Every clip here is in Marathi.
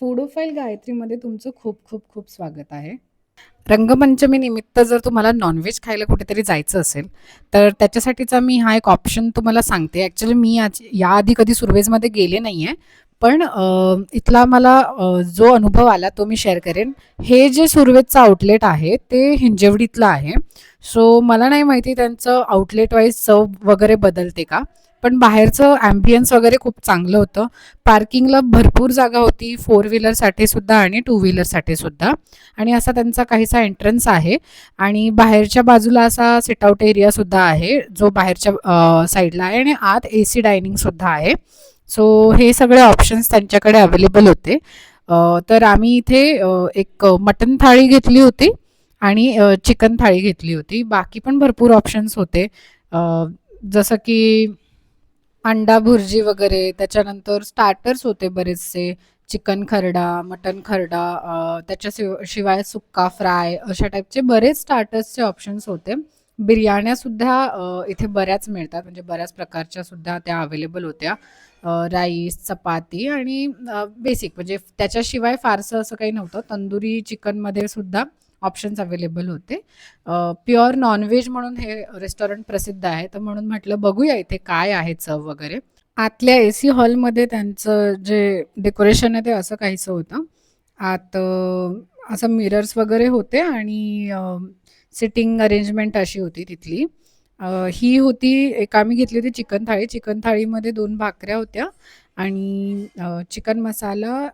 फूडोफाईल गायत्रीमध्ये तुमचं खूप खूप खूप स्वागत आहे. रंगपंचमी निमित्त जर तुम्हाला नॉनव्हेज खायला कुठेतरी जायचं असेल तर त्याच्यासाठीचा मी हा एक ऑप्शन तुम्हाला सांगते. ॲक्च्युली मी आज याआधी कधी सुरवेजमध्ये गेले नाही आहे पण इथला मला जो अनुभव आला तो मी शेअर करेन. हे जे सुरवेजचं आउटलेट आहे ते हिंजवडीतलं आहे. सो मला नाही माहिती त्यांचं आउटलेट वाईज चव वगैरे बदलते का? पण बाहेरचं ॲम्बियन्स वगैरे खूप चांगलं होतं. पार्किंगला भरपूर जागा होती. फोर व्हीलरसाठी सुद्धा आणि टू व्हीलरसाठी सुद्धा. आणि असा त्यांचा काहीसा एंट्रन्स आहे. आणि बाहेरच्या बाजूला असा सिटआउट एरियासुद्धा आहे जो बाहेरच्या साईडला आहे आणि आत ए सी डायनिंगसुद्धा आहे. सो हे सगळे ऑप्शन्स त्यांच्याकडे अवेलेबल होते. तर आम्ही इथे एक मटन थाळी घेतली होती आणि चिकन थाळी घेतली होती. बाकी पण भरपूर ऑप्शन्स होते. जसं की अंडा भुर्जी वगैरे त्याच्यानंतर स्टार्टर्स होते बरेचसे. चिकन खरडा मटन खरडा त्याच्या शिव शिवाय सुक्का फ्राय अशा टाईपचे बरेच स्टार्टर्सचे ऑप्शन्स होते. बिर्याण्यासुद्धा इथे बऱ्याच मिळतात. म्हणजे बऱ्याच प्रकारच्या सुद्धा त्या अवेलेबल होत्या. राईस चपाती आणि बेसिक म्हणजे त्याच्याशिवाय फारसं असं काही नव्हतं. तंदुरी चिकनमध्ये सुद्धा ऑप्शन्स अवेलेबल होते. प्युअर नॉनव्हेज म्हणून हे रेस्टॉरंट प्रसिद्ध आहे. तर म्हणून म्हटलं बघूया इथे काय आहे चव वगैरे. आतल्या ए सी हॉलमध्ये त्यांचं जे डेकोरेशन आहे ते असं काहीसं होतं. आत असं मिरर्स वगैरे होते आणि सिटिंग अरेंजमेंट अशी होती तिथली. ही होती एक आम्ही घेतली होती चिकन थाळी चिकन थाळीमध्ये दोन भाकऱ्या होत्या आणि चिकन मसाला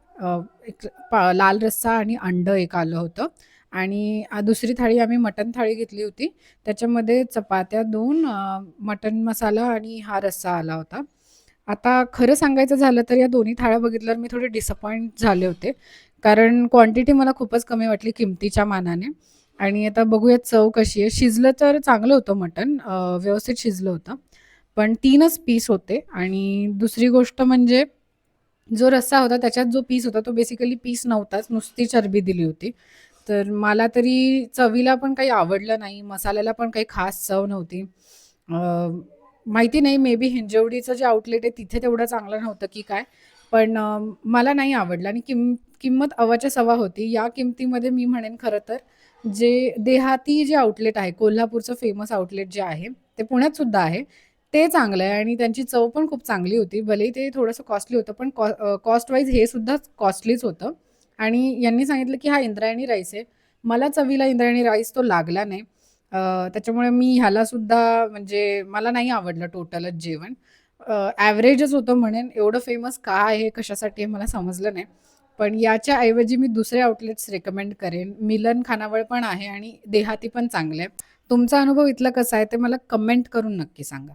एक पा लाल रस्सा आणि अंडं एक आलं होतं. आणि दुसरी थाळी आम्ही मटण थाळी घेतली होती. त्याच्यामध्ये चपात्या दोन मटण मसाला आणि हा रस्सा आला होता. आता खरं सांगायचं झालं तर या दोन्ही थाळ्या बघितल्यावर मी थोडे डिसअपॉइंट झाले होते. कारण क्वांटिटी मला खूपच कमी वाटली किमतीच्या मानाने. आणि आता बघूया चव कशी आहे. शिजलं तर चांगलं होतं मटण व्यवस्थित शिजलं होतं. पण तीनच पीस होते. आणि दुसरी गोष्ट म्हणजे जो रस्सा होता त्याच्यात जो पीस होता तो बेसिकली पीस नव्हताच. नुसती चरबी दिली होती. तर मला तरी चवीला पण काही आवडलं नाही. मसाल्याला पण काही खास चव नव्हती. माहिती नाही मे बी हिंजवडीचं जे आउटलेट आहे तिथे तेवढं चांगलं नव्हतं की काय. पण मला नाही आवडलं. आणि किम किंमत अवाच्या सवा होती. या किमतीमध्ये मी म्हणेन खरं तर जे देहाती जे आउटलेट आहे कोल्हापूरचं फेमस आउटलेट जे आहे ते पुण्यात सुद्धा आहे. ते चांगलं आहे आणि त्यांची चव पण खूप चांगली होती. भलेही ते थोडंसं कॉस्टली होतं पण कॉ कॉस्ट वाईज हे सुद्धा कॉस्टलीच होतं. आणि यांनी सांगितलं की हा इंद्रायणी राईस आहे. मला चवीला इंद्रायणी राईस तो लागला नाही. त्याच्यामुळे मी ह्यालासुद्धा म्हणजे मला नाही आवडलं टोटलच जेवण. ॲव्हरेजच होतं म्हणेन. एवढं फेमस का आहे कशासाठी आहे मला समजलं नाही. पण याच्या ऐवजी मी दुसरे आउटलेट्स रेकमेंड करेन. मिलन खानावळ पण आहे आणि देहाती पण चांगले आहे. तुमचा अनुभव इथला कसा आहे ते मला कमेंट करून नक्की सांगा.